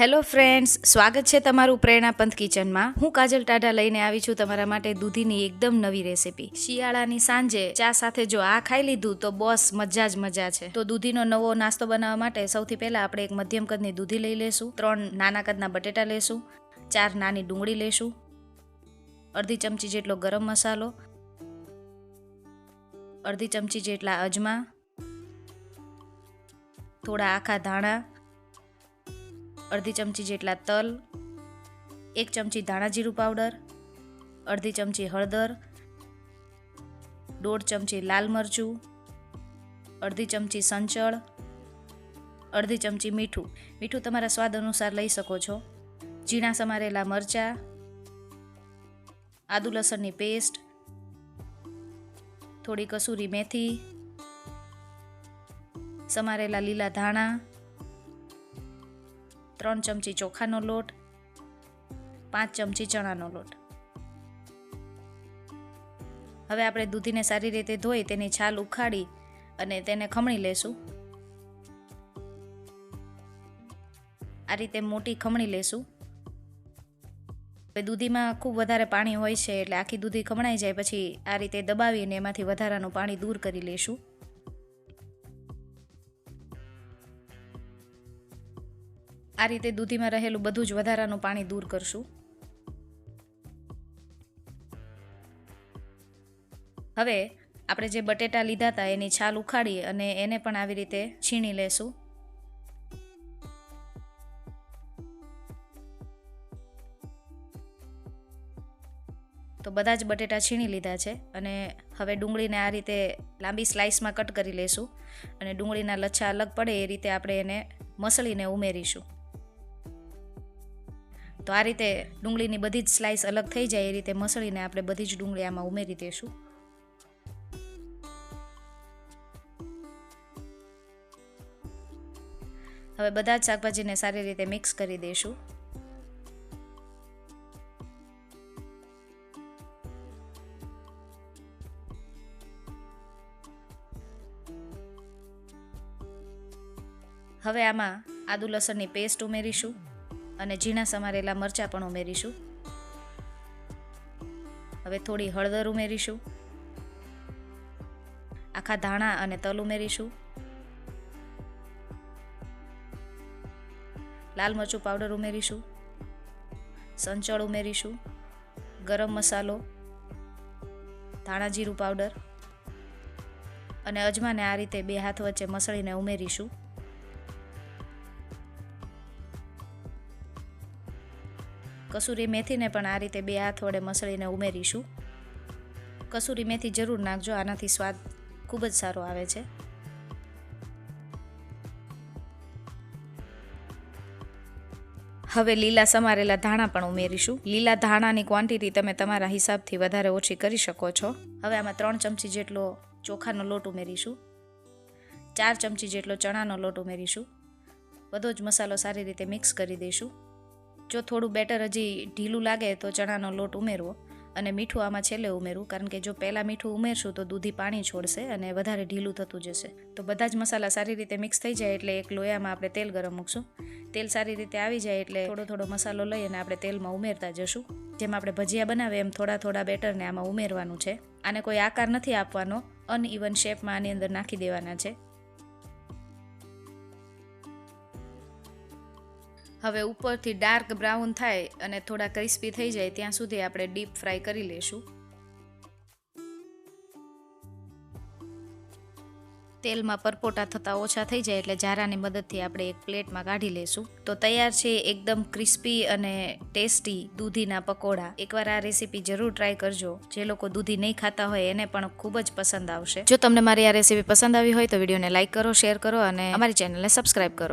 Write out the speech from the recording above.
Hello friends સ્વાગત છે તમારું પ્રેરણા પંથ કિચનમાં. હું કાજલ ટાઢા લઈને આવી છું તમારા માટે દૂધીની એકદમ નવી રેસીપી. શિયાળાની સાંજે ચા સાથે જો આ ખાઈ લીધું, તો બોસ મજા જ મજા છે. તો દૂધીનો નવો નાસ્તો બનાવવા માટે સૌથી પહેલા આપણે એક મધ્યમ કદની દૂધી લઈ લેશું, ત્રણ નાના કદના બટેટા લેશું, ચાર નાની ડુંગળી લેશું, અડધી ચમચી જેટલો ગરમ મસાલો, અડધી ચમચી જેટલા અજમા, થોડા આખા ધાણા અડધી ચમચી જેટલા તલ, એક ચમચી ધાણા જીરું પાવડર, અડધી ચમચી હળદર, દોઢ ચમચી લાલ મરચું, અડધી ચમચી સંચળ, અડધી ચમચી મીઠું. મીઠું તમારા સ્વાદ અનુસાર લઈ શકો છો. ઝીણા સમારેલા મરચાં, આદુ લસણની પેસ્ટ, થોડી કસૂરી મેથી, સમારેલા લીલા ધાણા ત્રણ ચમચી ચોખાનો લોટ, પાંચ ચમચી ચણાનો લોટ. હવે આપણે દૂધીને સારી રીતે ધોઈ તેની છાલ ઉખાડી અને તેને ખમણી લેશું. આ રીતે મોટી ખમણી લેશું. દૂધીમાં ખૂબ વધારે પાણી હોય છે એટલે આખી દૂધી ખમણાઈ જાય, પછી આ રીતે દબાવીને એમાંથી વધારાનું પાણી દૂર કરી લેશું. આ રીતે દૂધીમાં રહેલું બધું જ વધારાનું પાણી દૂર કરશું. હવે આપણે જે બટેટા લીધા હતા એની છાલ ઉખાડી અને એને પણ આવી રીતે છીણી લેશું. તો બધા જ બટેટા છીણી લીધા છે અને હવે ડુંગળીને આ રીતે લાંબી સ્લાઇસમાં કટ કરી લેશું અને ડુંગળીના લચ્છા અલગ પડે એ રીતે આપણે એને મસળીને ઉમેરીશું. તો આ રીતે ડુંગળીની બધી જ સ્લાઇસ અલગ થઈ જાય એ રીતે મસળીને આપણે બધી જ ડુંગળી આમાં ઉમેરી દઈશું હવે બધા જ શાકભાજીને સારી રીતે મિક્સ કરી દઈશું હવે આમાં આદુ લસણની પેસ્ટ ઉમેરીશું. અને ઝીણા સમારેલા મરચાં પણ ઉમેરીશું. હવે થોડી હળદર ઉમેરીશું. આખા ધાણા અને તલ ઉમેરીશું. લાલ મરચું પાવડર ઉમેરીશું. સંચળ ઉમેરીશું. ગરમ મસાલો. ધાણા જીરું પાવડર. અને અજમાને આ રીતે બે હાથ વચ્ચે મસળીને ઉમેરીશું. કસૂરી મેથીને પણ આ રીતે બે હાથ વડે મસળીને ઉમેરીશું. કસૂરી મેથી જરૂર નાખજો, આનાથી સ્વાદ ખૂબ જ સારો આવે છે. હવે લીલા સમારેલા ધાણા પણ ઉમેરીશું. લીલા ધાણાની ક્વોન્ટિટી તમે તમારા હિસાબથી વધારે ઓછી કરી શકો છો. હવે આમાં ત્રણ ચમચી જેટલો ચોખાનો લોટ ઉમેરીશું. ચાર ચમચી જેટલો ચણાનો લોટ ઉમેરીશું. બધો જ મસાલો સારી રીતે મિક્સ કરી દઈશું. જો થોડું બેટર હજી ઢીલું લાગે તો ચણાનો લોટ ઉમેરવો અને મીઠું આમાં છેલ્લે ઉમેરવું, કારણ કે જો પહેલાં મીઠું ઉમેરશું તો દૂધી પાણી છોડશે અને વધારે ઢીલું થતું જશે. તો બધા જ મસાલા સારી રીતે મિક્સ થઈ જાય એટલે એક લોયામાં આપણે તેલ ગરમ મૂકશું. તેલ સારી રીતે આવી જાય એટલે થોડો થોડો મસાલો લઈ અને આપણે તેલમાં ઉમેરતા જશું. જેમ આપણે ભજીયા બનાવે એમ થોડા થોડા બેટરને આમાં ઉમેરવાનું છે. આને કોઈ આકાર નથી આપવાનો અનઇવન શેપમાં આની અંદર નાખી દેવાના છે. હવે ઉપરથી ડાર્ક બ્રાઉન થાય અને થોડા ક્રિસ્પી થઈ જાય ત્યાં સુધી આપણે ડીપ ફ્રાય કરી લેશું. તેલમાં પરપોટા થતાં ઓછા થઈ જાય એટલે જારાની મદદથી આપણે એક પ્લેટમાં કાઢી લેશું. તો તૈયાર છે એકદમ ક્રિસ્પી અને ટેસ્ટી દૂધીના પકોડા. એકવાર આ રેસીપી જરૂર ટ્રાય કરજો. જે લોકો દૂધી નહીં ખાતા હોય એને પણ ખૂબ જ પસંદ આવશે. જો તમને મારી આ રેસીપી પસંદ આવી હોય તો વિડીયોને લાઇક કરો, શેર કરો અને અમારી ચેનલને સબસ્ક્રાઇબ કરો.